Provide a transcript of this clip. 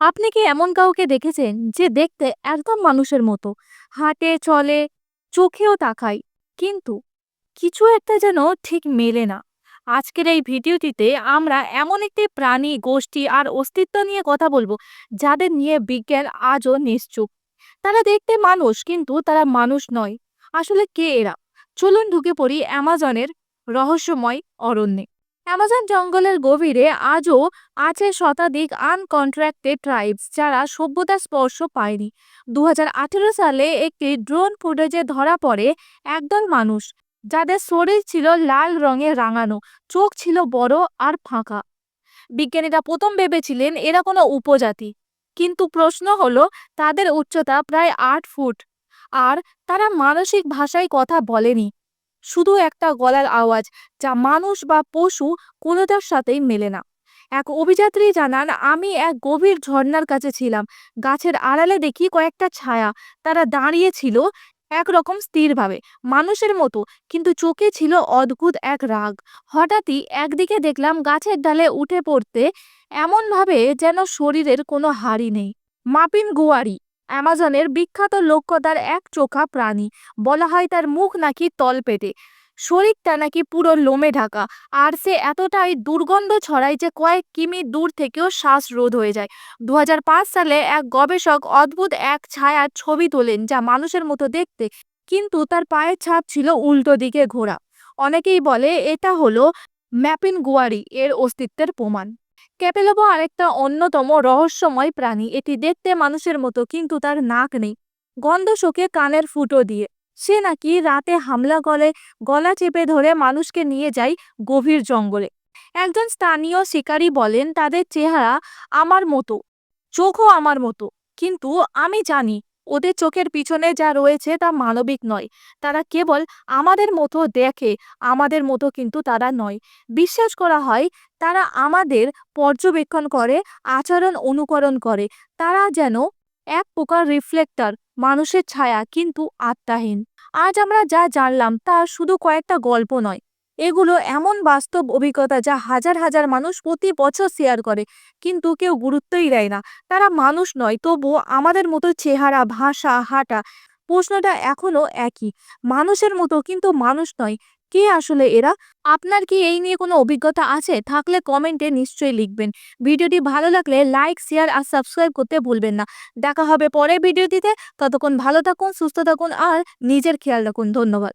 আপনি কি এমন কাউকে দেখেছেন যে দেখতে একদম মানুষের মতো? হাঁটে, চলে, চোখেও তাকায়। কিন্তু কিছু একটা যেন ঠিক মেলে না। আজকের এই ভিডিওটিতে আমরা এমন একটি প্রাণী, গোষ্ঠী আর অস্তিত্ব নিয়ে কথা বলব, যাদের নিয়ে বিজ্ঞান আজও নিশ্চুপ। তারা দেখতে মানুষ, কিন্তু তারা মানুষ নয়। আসলে কে এরা? চলুন ঢুকে পড়ি অ্যামাজনের রহস্যময় অরণ্যে। অ্যামাজন জঙ্গলের গভীরে আজও আছে শতাধিক আনকন্ট্রাক্টেড ট্রাইবস যারা সভ্যতার স্পর্শ পায়নি। দু হাজার আঠেরো সালে একটি ড্রোন ফুটেজে ধরা পড়ে একদল মানুষ, যাদের শরীর ছিল লাল রঙে রাঙানো, চোখ ছিল বড় আর ফাঁকা। বিজ্ঞানীরা প্রথম ভেবেছিলেন এরা কোনো উপজাতি, কিন্তু প্রশ্ন হলো তাদের উচ্চতা প্রায় আট ফুট, আর তারা মানসিক ভাষায় কথা বলেনি। শুধু একটা গলার আওয়াজ যা মানুষ বা পশু কোনোটার সাথেই মেলে না। এক অভিযাত্রী জানান, আমি এক গভীর ঝর্ণার কাছে ছিলাম। গাছের আড়ালে দেখি কয়েকটা ছায়া। তারা দাঁড়িয়ে ছিল একরকম স্থিরভাবে, মানুষের মতো, কিন্তু চোখে ছিল অদ্ভুত এক রাগ। হঠাৎই একদিকে দেখলাম গাছের ডালে উঠে পড়তে এমনভাবে যেন শরীরের কোনো হাড়ি নেই। মাপিন গুয়ারি অ্যামাজনের বিখ্যাত লক্ষ্যতার এক চোখা প্রাণী। বলা হয় তার মুখ নাকি তলপেটে। শরীরটা নাকি পুরো লোমে ঢাকা। আর সে এতটাই দুর্গন্ধ ছড়ায় যে কয়েক কিমি দূর থেকেও শ্বাস রোধ হয়ে যায়। দু হাজার পাঁচ সালে এক গবেষক অদ্ভুত এক ছায়ার ছবি তোলেন যা মানুষের মতো দেখতে, কিন্তু তার পায়ের ছাপ ছিল উল্টো দিকে ঘোরা। অনেকেই বলে এটা হলো ম্যাপিন গুয়ারি এর অস্তিত্বের প্রমাণ। ক্যাপেলোবো আরেকটা অন্যতম রহস্যময় প্রাণী। এটি দেখতে মানুষের মতো, কিন্তু তার নাক নেই। গন্ধ শোকে কানের ফুটো দিয়ে। সে নাকি রাতে হামলা করে গলা চেপে ধরে মানুষকে নিয়ে যায় গভীর জঙ্গলে। একজন স্থানীয় শিকারী বলেন, তাদের চেহারা আমার মতো, চোখও আমার মতো, কিন্তু আমি জানি ওদের চোখের পিছনে যা রয়েছে তা মানবিক নয়। তারা কেবল আমাদের মতো দেখে, আমাদের মতো কিন্তু তারা নয়। বিশ্বাস করা হয়, তারা আমাদের পর্যবেক্ষণ করে, আচরণ অনুকরণ করে। তারা যেন এক প্রকার রিফ্লেক্টর মানুষের ছায়া, কিন্তু আত্মাহীন। আজ আমরা যা জানলাম তা শুধু কয়েকটা গল্প নয়। এগুলো এমন বাস্তব অভিজ্ঞতা যা হাজার হাজার মানুষ প্রতি বছর শেয়ার করে। কিন্তু কেউ গুরুত্বই দেয় না। তারা মানুষ নয়, তবুও আমাদের মতো চেহারা, ভাষা, হাঁটা, প্রশ্নটা এখনও একই। মানুষের মতো কিন্তু মানুষ নয়। কে আসলে এরা? আপনার কি এই নিয়ে কোনো অভিজ্ঞতা আছে? থাকলে কমেন্টে নিশ্চয়ই লিখবেন। ভিডিওটি ভালো লাগলে লাইক শেয়ার আর সাবস্ক্রাইব করতে ভুলবেন না। দেখা হবে পরের ভিডিওটিতে। ততক্ষণ ভালো থাকুন, সুস্থ থাকুন আর নিজের খেয়াল রাখুন। ধন্যবাদ।